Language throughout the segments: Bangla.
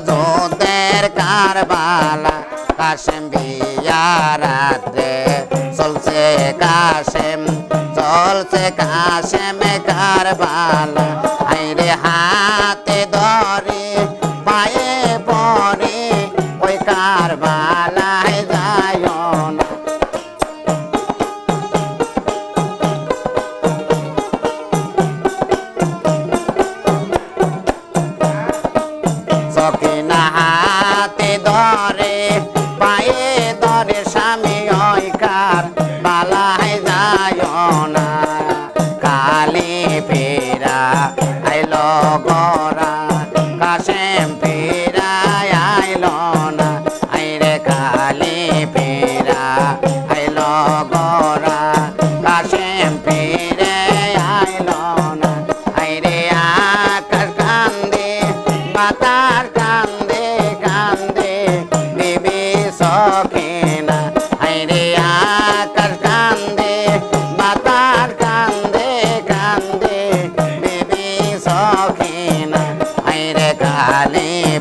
যুদ্ধের কারবালা কাশেম বিয়ারাতে চলছে কাশেম চলছে কাশেম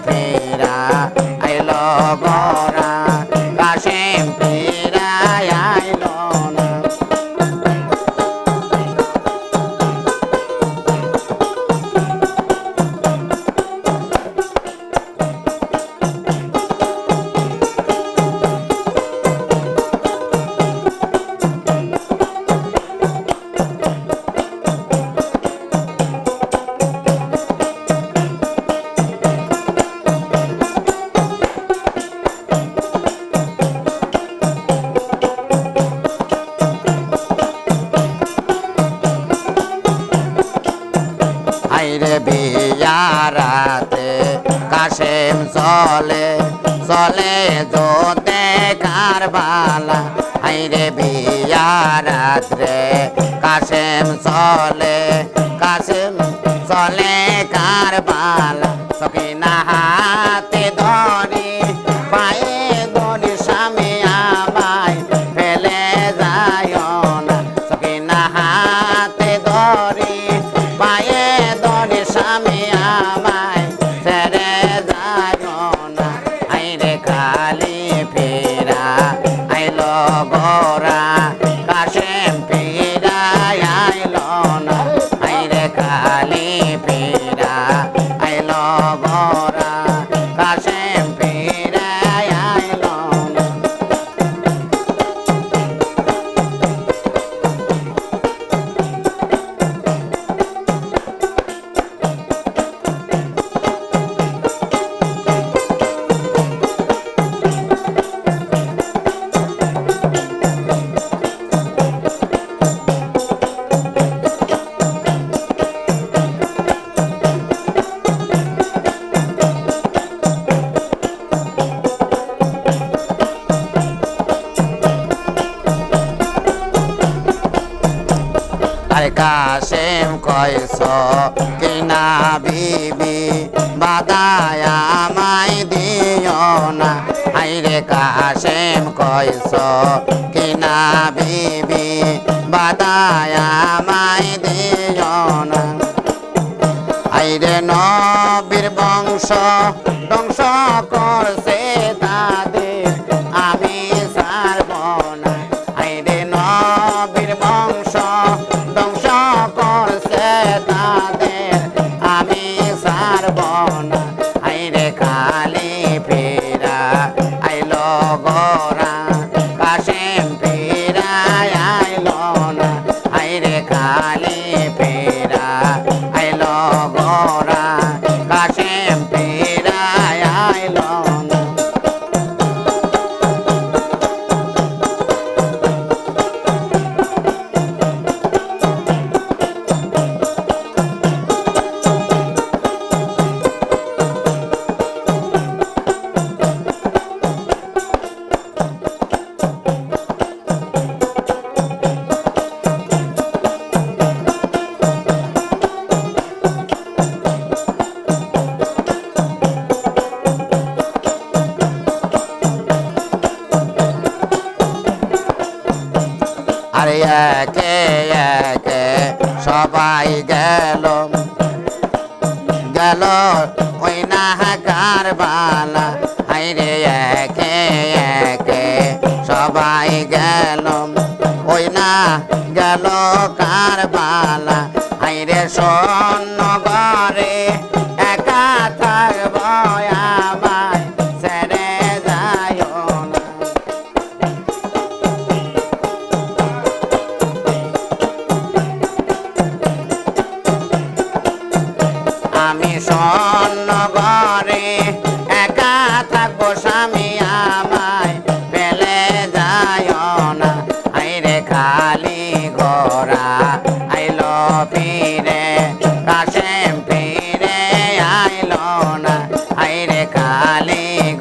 play. মাইরে বিয়ারাতে কাশেম চলে চলে জোতে কারবালা। আইরে বিয়ারাত্রে কাশেম চলে কাশেম চলে কারবালা। জানি পীরা আইল ঘর হাবিবি, বাদায় আমায় দিও না। হাইরে কাশেম কইস কিনা বিবি, বাদায় আমায় দিও না। হাইরে নবীর বংশ সবাই গেল গেল ওই নাহাকার বালা। হাইরে একে একে সবাই গেল, ওই না গেল কার বালা। হাইরে সোন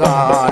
গড়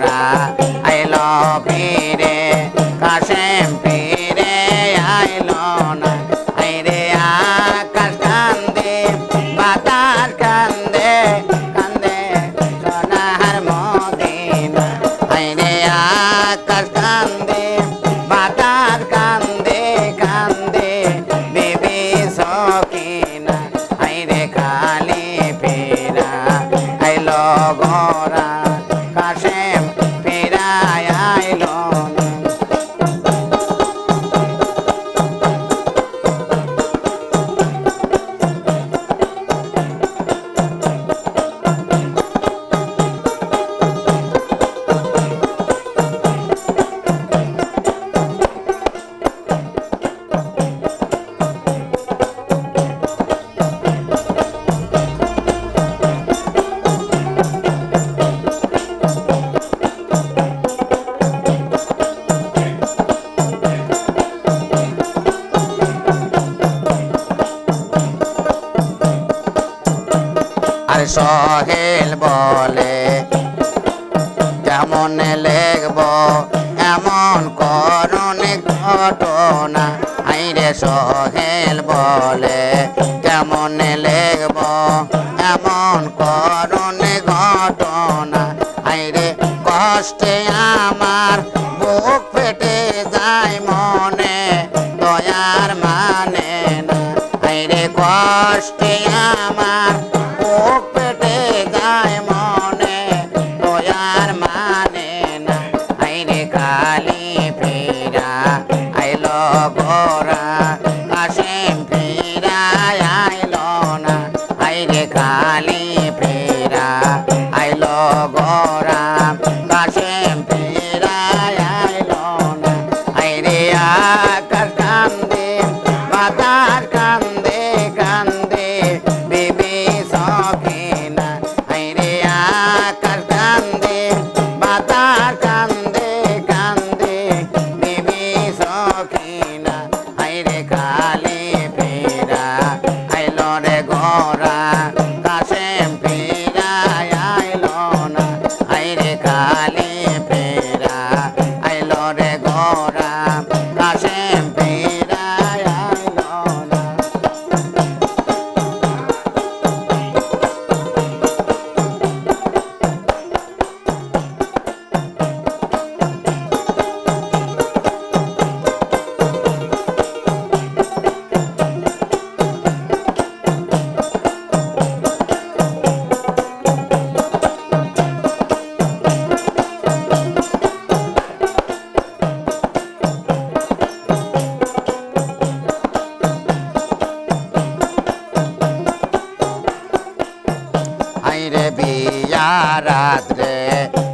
সহেল বলে। কেমন লেখব, এমন করুন ঘটনা। আইরে সহেল বলে, কেমন লেখব, এমন করুন ঘটনা। আইরে কষ্টে আমার বুক Cali. রাত্রে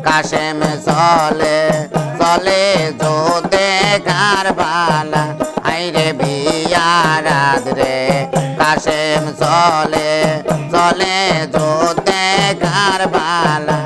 কাশেম চলে চলে জোতে কারবালা। আইরে বিয়া রাত্রে কাশেম চলে চলে জোতে কারবালা।